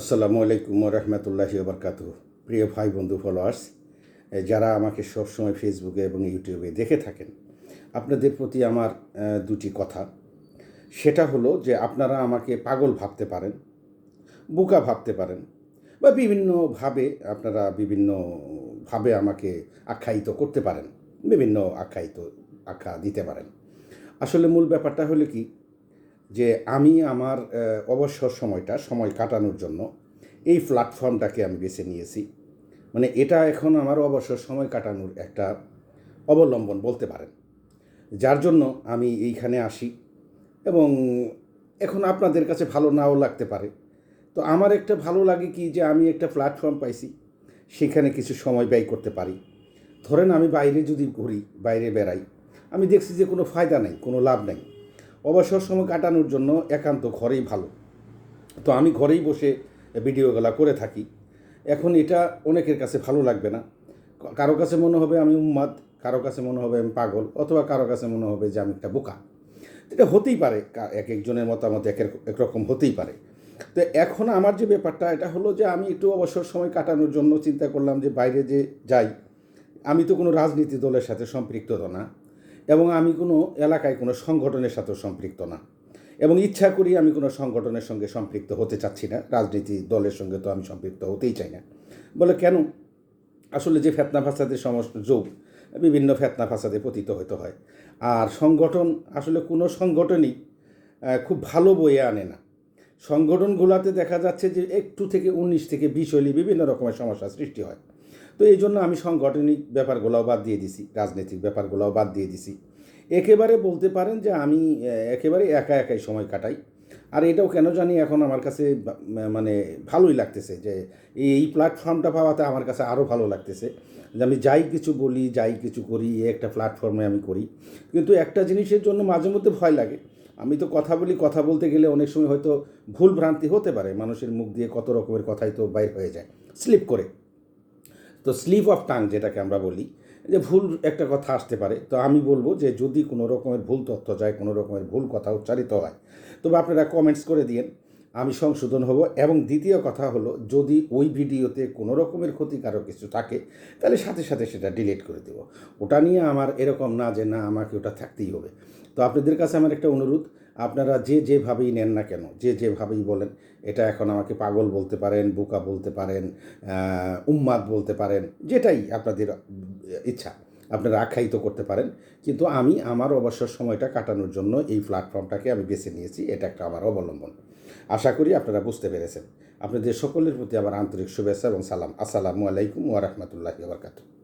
আসসালামু আলাইকুম রহমতুল্লাহি বরকাত প্রিয় ভাই, বন্ধু ফলোয়ার্স যারা আমাকে সবসময় ফেসবুকে এবং ইউটিউবে দেখে থাকেন, আপনাদের প্রতি আমার দুটি কথা। সেটা হলো যে আপনারা আমাকে পাগল ভাবতে পারেন, বোকা ভাবতে পারেন, বা বিভিন্নভাবে আপনারা বিভিন্নভাবে আমাকে আখ্যায়িত করতে পারেন, বিভিন্ন আখ্যায়িত, আখ্যা দিতে পারেন। আসলে মূল ব্যাপারটা হলো কি যে আমি আমার অবসর সময়টা, সময় কাটানোর জন্য এই প্ল্যাটফর্মটাকে আমি বেছে নিয়েছি। মানে এটা এখন আমার অবসর সময় কাটানোর একটা অবলম্বন বলতে পারেন। যার জন্য আমি এইখানে আসি এবং এখন আপনাদের কাছে ভালো নাও লাগতে পারে। তো আমার একটা ভালো লাগে কি যে আমি একটা প্ল্যাটফর্ম পাইছি, সেখানে কিছু সময় ব্যয় করতে পারি। ধরেন আমি বাইরে যদি ঘুরি, বাইরে বেড়াই, আমি দেখছি যে কোনো ফায়দা নেই, কোনো লাভ নেই। অবসর সময় কাটানোর জন্য একান্ত ঘরেই ভালো। তো আমি ঘরেই বসে ভিডিওগুলো করে থাকি। এখন এটা অনেকের কাছে ভালো লাগবে না। কারও কাছে মনে হবে আমি উম্মাদ, কারও কাছে মনে হবে আমি পাগল, অথবা কারও কাছে মনে হবে যে আমি একটা বোকা। এটা হতেই পারে এক একজনের মতামত এক এক- একরকম হতেই পারে। তো এখন আমার যে ব্যাপারটা, এটা হলো যে আমি একটু অবসর সময় কাটানোর জন্য চিন্তা করলাম যে বাইরে যে যাই, আমি তো কোনো রাজনীতি দলের সাথে সম্পৃক্ত না। এবং আমি কোনো এলাকায় কোনো সংগঠনের সাথেও সম্পৃক্ত না। এবং ইচ্ছা করি আমি কোনো সংগঠনের সঙ্গে সম্পৃক্ত হতে চাচ্ছি না। রাজনীতি দলের সঙ্গে তো আমি সম্পৃক্ত হতেই চাই না। বলে কেন? আসলে যে ফেতনা ফাসাদের সমস, যোগ, বিভিন্ন ফেতনা ফাসাদে পতিত হতে হয়। আর সংগঠন, আসলে কোনো সংগঠনই খুব ভালো বয়ে আনে না। সংগঠনগুলোতে দেখা যাচ্ছে যে একটু থেকে উনিশ থেকে বিশ হলে বিভিন্ন রকমের সমস্যার সৃষ্টি হয়। তো এই জন্য আমি সাংগঠনিক ব্যাপারগুলোও বাদ দিয়ে দিছি, রাজনৈতিক ব্যাপারগুলোও বাদ দিয়ে দিছি। একেবারে বলতে পারেন যে আমি একেবারে একা একাই সময় কাটাই। আর এটাও কেন জানি এখন আমার কাছে মানে ভালোই লাগতেছে যে এই প্ল্যাটফর্মটা পাওয়াতে আমার কাছে আরও ভালো লাগতেছে। যে আমি যাই কিছু বলি, যাই কিছু করি একটা প্ল্যাটফর্মে আমি করি। কিন্তু একটা জিনিসের জন্য মাঝে মধ্যে ভয় লাগে। আমি তো কথা বলি, কথা বলতে গেলে অনেক সময় হয়তো ভুল ভ্রান্তি হতে পারে। মানুষের মুখ দিয়ে কত রকমের কথাই তো বাইর হয়ে যায়। স্লিপ করে। তো স্লিপ অফ টাং যেটাকে আমরা বলি, যে ভুল একটা কথা আসতে পারে। তো আমি বলব যে যদি কোনো রকমের ভুল তথ্য যায়, কোনো রকমের ভুল কথা উচ্চারিত হয়, তবে আপনারা কমেন্টস করে দিয়েন, আমি সংশোধন হব। এবং দ্বিতীয় কথা হলো, যদি ওই ভিডিওতে কোনো রকমের ক্ষতিকারক কিছু থাকে, তাহলে সাথে সাথে সেটা ডিলিট করে দেবো। ওটা নিয়ে আমার এরকম না যে, না, আমাকে ওটা থাকতেই হবে। তো আপনাদের কাছে আমার একটা অনুরোধ আপনারা যে যেভাবেই নেন না কেন, যে যেভাবেই বলেন, এটা এখন আমাকে পাগল বলতে পারেন, বোকা বলতে পারেন উম্মাদ বলতে পারেন, যেটাই আপনাদের ইচ্ছা, আপনারা আখ্যায়িত করতে পারেন। কিন্তু আমি আমার অবসর সময়টা কাটানোর জন্য এই প্ল্যাটফর্মটাকে আমি বেছে নিয়েছি, এটা একটা আমার অবলম্বন। আশা করি আপনারা বুঝতে পেরেছেন। আপনাদের সকলের প্রতি আমার আন্তরিক শুভেচ্ছা এবং সালাম। আসসালামু আলাইকুম ওয়া রাহমাতুল্লাহি ওয়া বারাকাতুহু।